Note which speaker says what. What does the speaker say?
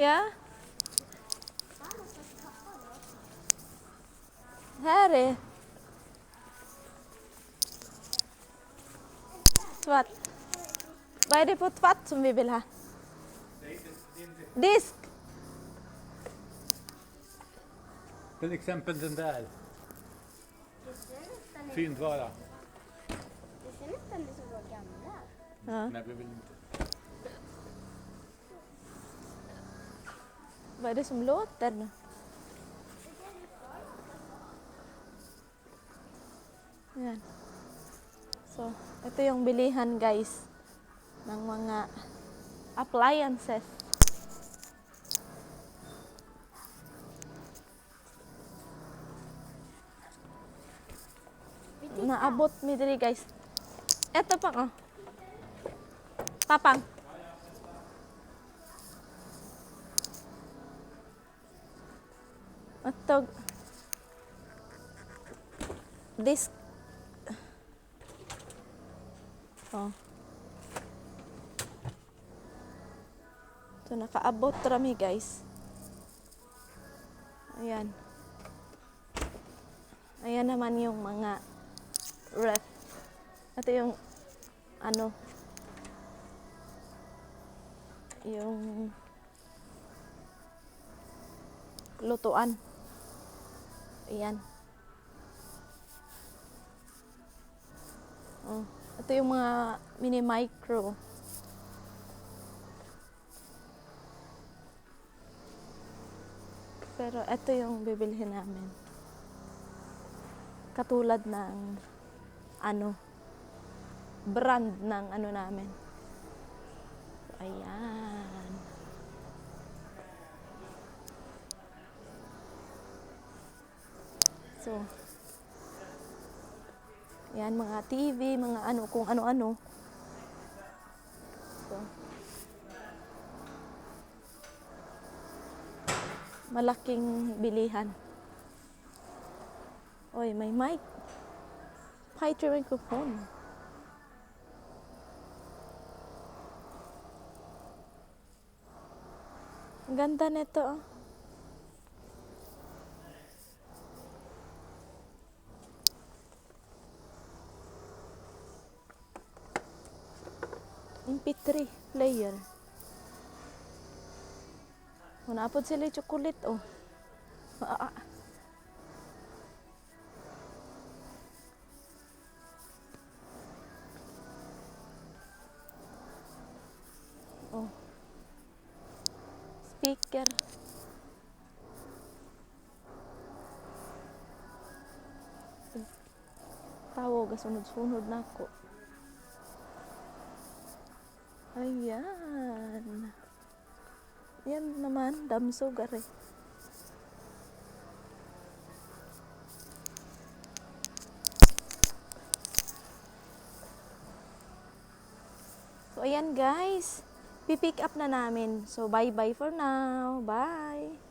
Speaker 1: Yeah? Harry. Svart. Vad är det för tvätt som vi vill ha? Disk.
Speaker 2: Till exempel den där.
Speaker 3: Det
Speaker 2: Fyndvara.
Speaker 3: det ser nästan ut som våra gamla.
Speaker 1: Ja.
Speaker 2: Nej, vi vill inte.
Speaker 1: Vad är det som låter? Yan. So, ito yung bilihan guys ng mga appliances. Naabot mi diri guys. Ito pa oh. Tapang. Atog. This. Oh. So, nakaabot rami guys. Ayan. Ayan naman yung mga ref. Ito yung ano yung lutuan. Ayan. Oh, ito yung mga mini micro. Pero ito yung bibilhin namin. Katulad ng ano brand ng ano namin. Ayan. So, yan mga TV, mga ano, kung ano-ano. So, malaking bilihan. Oy, may mic. Hi, microphone. Ang ganda nito. oh. MP3 player. Unapod sila yung chocolate, oh. Ah, ah. Oh. Speaker. Tawag, sunod-sunod na ako. Ayan. Yan naman, damsog are. So, ayan guys. Pipick up na namin. So, bye-bye for now. Bye!